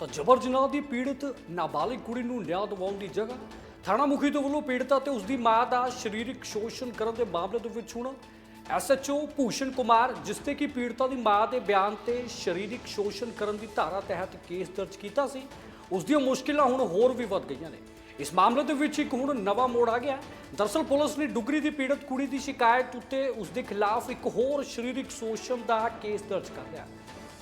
ਤਾਂ ਜਬਰ ਜਨਾਹ ਦੀ ਪੀੜਤ ਨਾਬਾਲਿਗ ਕੁੜੀ ਨੂੰ ਨਿਆਂ ਦਿਵਾਉਣ ਦੀ ਜਗ੍ਹਾ। ਥਾਣਾ ਮੁਖੀ ਤੋਂ ਵੱਲੋਂ ਪੀੜਤਾ ਤੇ ਉਸ ਦੀ ਮਾਂ ਦਾ ਸਰੀਰਕ ਸ਼ੋਸ਼ਣ ਕਰਨ ਦੇ ਮਾਮਲੇ ਦੇ ਵਿੱਚ ਹੁਣ ਐਸਐਚਓ ਭੂਸ਼ਣ ਕੁਮਾਰ, ਜਿਸ ਤੇ ਕਿ ਪੀੜਤਾ ਦੀ ਮਾਂ ਦੇ ਬਿਆਨ ਤੇ ਸਰੀਰਕ ਸ਼ੋਸ਼ਣ ਕਰਨ ਦੀ ਧਾਰਾ ਤਹਿਤ ਕੇਸ ਦਰਜ ਕੀਤਾ ਸੀ ਉਸ ਦੀਆਂ ਮੁਸ਼ਕਿਲਾਂ ਹੁਣ ਹੋਰ ਵੀ ਵੱਧ ਗਈਆਂ ਨੇ। ਇਸ ਮਾਮਲੇ ਦੇ ਵਿੱਚ ਇੱਕ ਹੁਣ ਨਵਾਂ ਮੋੜ ਆ ਗਿਆ। ਹੈ। ਦਰਅਸਲ ਪੁਲਿਸ ਨੇ ਡੁਗਰੀ ਦੀ ਪੀੜਤ ਕੁੜੀ ਦੀ ਸ਼ਿਕਾਇਤ ਉੱਤੇ ਉਸ ਦੇ ਖਿਲਾਫ ਇੱਕ ਹੋਰ ਸਰੀਰਕ ਸ਼ੋਸ਼ਣ ਦਾ ਕੇਸ ਦਰਜ ਕਰ ਲਿਆ।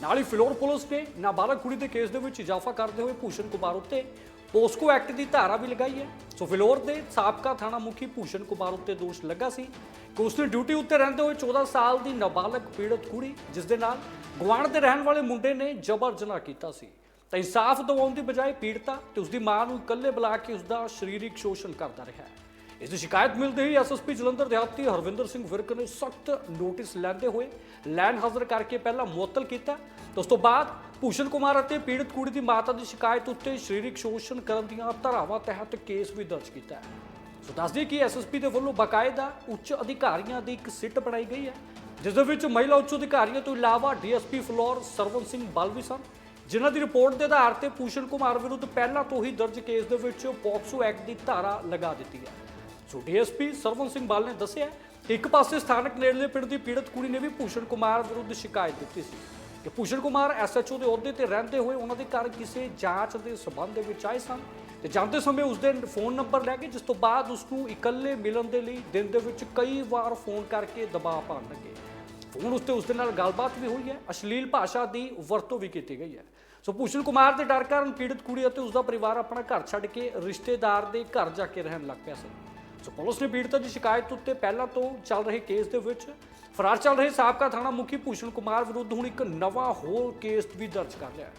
ਨਾਲ ਹੀ ਫਿਲੌਰ ਪੁਲਿਸ ਨੇ ਨਾਬਾਲਗ ਕੁੜੀ ਦੇ ਕੇਸ ਦੇ ਵਿੱਚ ਇਜ਼ਾਫਾ ਕਰਦੇ ਹੋਏ ਭੂਸ਼ਣ ਕੁਮਾਰ ਉੱਤੇ ਪੋਸਕੋ ਐਕਟ ਦੀ ਧਾਰਾ ਵੀ ਲਗਾਈ ਹੈ। ਸੋ ਫਿਲੌਰ ਦੇ ਸਾਬਕਾ ਥਾਣਾ ਮੁਖੀ ਭੂਸ਼ਣ ਕੁਮਾਰ ਉੱਤੇ ਦੋਸ਼ ਲੱਗਾ ਸੀ ਕਿ ਉਸਨੇ ਡਿਊਟੀ ਉੱਤੇ ਰਹਿੰਦੇ ਹੋਏ 14 ਸਾਲ ਦੀ ਨਾਬਾਲਗ ਪੀੜਤ ਕੁੜੀ, ਜਿਸ ਦੇ ਨਾਲ ਗੁਆਂਢ ਦੇ ਰਹਿਣ ਵਾਲੇ ਮੁੰਡੇ ਨੇ ਜਬਰ ਜਨਾਹ ਕੀਤਾ ਸੀ। ਤਾਂ ਇਨਸਾਫ ਦਿਵਾਉਣ ਦੀ ਬਜਾਏ ਪੀੜਤਾ ਤੇ ਉਸਦੀ ਮਾਂ ਨੂੰ ਇਕੱਲੇ ਬੁਲਾ ਕੇ ਉਸਦਾ ਸਰੀਰਕ ਸ਼ੋਸ਼ਣ ਕਰਦਾ ਰਿਹਾ ਹੈ। ਇਸ ਦੀ ਸ਼ਿਕਾਇਤ ਮਿਲਦੇ ਹੀ ਐਸਐਸਪੀ ਜਲੰਧਰ ਦਿਹਾਤੀ ਹਰਵਿੰਦਰ ਸਿੰਘ ਵਿਰਕ ਨੇ ਸਖਤ ਨੋਟਿਸ ਲੈਂਦੇ ਹੋਏ ਲੈਣ ਹਾਜ਼ਰ ਕਰਕੇ ਪਹਿਲਾਂ ਮੁਅੱਤਲ ਕੀਤਾ। ਉਸ ਤੋਂ ਬਾਅਦ ਭੂਸ਼ਣ ਕੁਮਾਰ ਅਤੇ ਪੀੜਤ ਕੁੜੀ ਦੀ ਮਾਤਾ ਦੀ ਸ਼ਿਕਾਇਤ ਉੱਤੇ ਸਰੀਰਕ ਸ਼ੋਸ਼ਣ ਕਰਨ ਦੀਆਂ ਧਾਰਾਵਾਂ ਤਹਿਤ ਕੇਸ ਵੀ ਦਰਜ ਕੀਤਾ ਹੈ। ਸੋ ਦੱਸ ਦਈਏ ਕਿ ਐਸਐਸਪੀ ਦੇ ਵੱਲੋਂ ਬਕਾਇਦਾ ਉੱਚ ਅਧਿਕਾਰੀਆਂ ਦੀ ਇੱਕ ਸਿੱਟ ਬਣਾਈ ਗਈ ਹੈ, ਜਿਸ ਦੇ ਵਿੱਚ ਮਹਿਲਾ ਉੱਚ ਅਧਿਕਾਰੀਆਂ ਤੋਂ ਇਲਾਵਾ ਡੀਐਸਪੀ ਫਲੋਰ ਸਰਵਨ ਸਿੰਘ ਬਲ ਵੀ ਸਨ, ਜਿਨ੍ਹਾਂ ਦੀ ਰਿਪੋਰਟ ਦੇ ਆਧਾਰ ਤੇ ਭੂਸ਼ਣ ਕੁਮਾਰ ਵਿਰੁੱਧ ਪਹਿਲਾਂ ਤੋਂ ਹੀ ਦਰਜ ਕੇਸ ਦੇ ਵਿੱਚ ਪੋਕਸੋ ਐਕਟ ਦੀ ਧਾਰਾ ਲਗਾ ਦਿੱਤੀ ਹੈ। ਸੋ ਡੀਐਸਪੀ ਸਰਵਨ ਸਿੰਘ ਬਾਲ ਨੇ ਦੱਸਿਆ ਇੱਕ ਪਾਸੇ ਸਥਾਨਕ ਨੇੜਲੇ ਪਿੰਡ ਦੀ ਪੀੜਤ ਕੁੜੀ ਨੇ ਵੀ ਭੂਸ਼ਣ ਕੁਮਾਰ ਵਿਰੁੱਧ ਸ਼ਿਕਾਇਤ ਦਿੱਤੀ ਸੀ ਕਿ ਭੂਸ਼ਣ ਕੁਮਾਰ ਐਸਐਚਓ ਦੇ ਅਹੁਦੇ ਤੇ ਰਹਿੰਦੇ ਹੋਏ ਉਹਨਾਂ ਦੇ ਘਰ ਕਿਸੇ ਜਾਂਚ ਦੇ ਸਬੰਧ ਦੇ ਵਿੱਚ ਆਏ ਸਨ ਤੇ ਜਾਂਦੇ ਸਮੇਂ ਉਸ ਦੇ ਫੋਨ ਨੰਬਰ ਲੈ ਕੇ ਜਿਸ ਤੋਂ ਬਾਅਦ ਉਸ ਨੂੰ ਇਕੱਲੇ ਮਿਲਣ ਦੇ ਲਈ ਦਿਨ ਦੇ ਵਿੱਚ ਕਈ ਵਾਰ ਫੋਨ ਕਰਕੇ ਦਬਾਅ ਪਾਉਣ ਲੱਗੇ। ਫੋਨ ਉੱਤੇ ਉਸ ਦੇ ਨਾਲ ਗੱਲਬਾਤ ਵੀ ਹੋਈ ਹੈ, ਅਸ਼ਲੀਲ ਭਾਸ਼ਾ ਦੀ ਵਰਤੋਂ ਵੀ ਕੀਤੀ ਗਈ ਹੈ। ਸੋ ਭੂਸ਼ਣ ਕੁਮਾਰ ਦੇ ਡਰ ਕਾਰਨ ਪੀੜਤ ਕੁੜੀ ਅਤੇ ਉਸ ਦਾ ਪਰਿਵਾਰ ਆਪਣਾ ਘਰ ਛੱਡ ਕੇ ਰਿਸ਼ਤੇਦਾਰ ਦੇ ਘਰ ਜਾ ਕੇ ਰਹਿਣ ਲੱਗ ਪਿਆ ਸੀ। ਸੋ ਪੁਲਿਸ ਨੇ ਪੀੜਤਾ ਦੀ ਸ਼ਿਕਾਇਤ ਉੱਤੇ ਪਹਿਲਾਂ ਤੋਂ ਚੱਲ ਰਹੇ ਕੇਸ ਦੇ ਵਿੱਚ ਫਰਾਰ ਚੱਲ ਰਹੇ ਸਾਬਕਾ ਥਾਣਾ ਮੁਖੀ ਭੂਸ਼ਣ ਕੁਮਾਰ ਵਿਰੁੱਧ ਹੁਣ ਇੱਕ ਨਵਾਂ ਹੋਰ ਕੇਸ ਵੀ ਦਰਜ ਕਰ ਲਿਆ ਹੈ।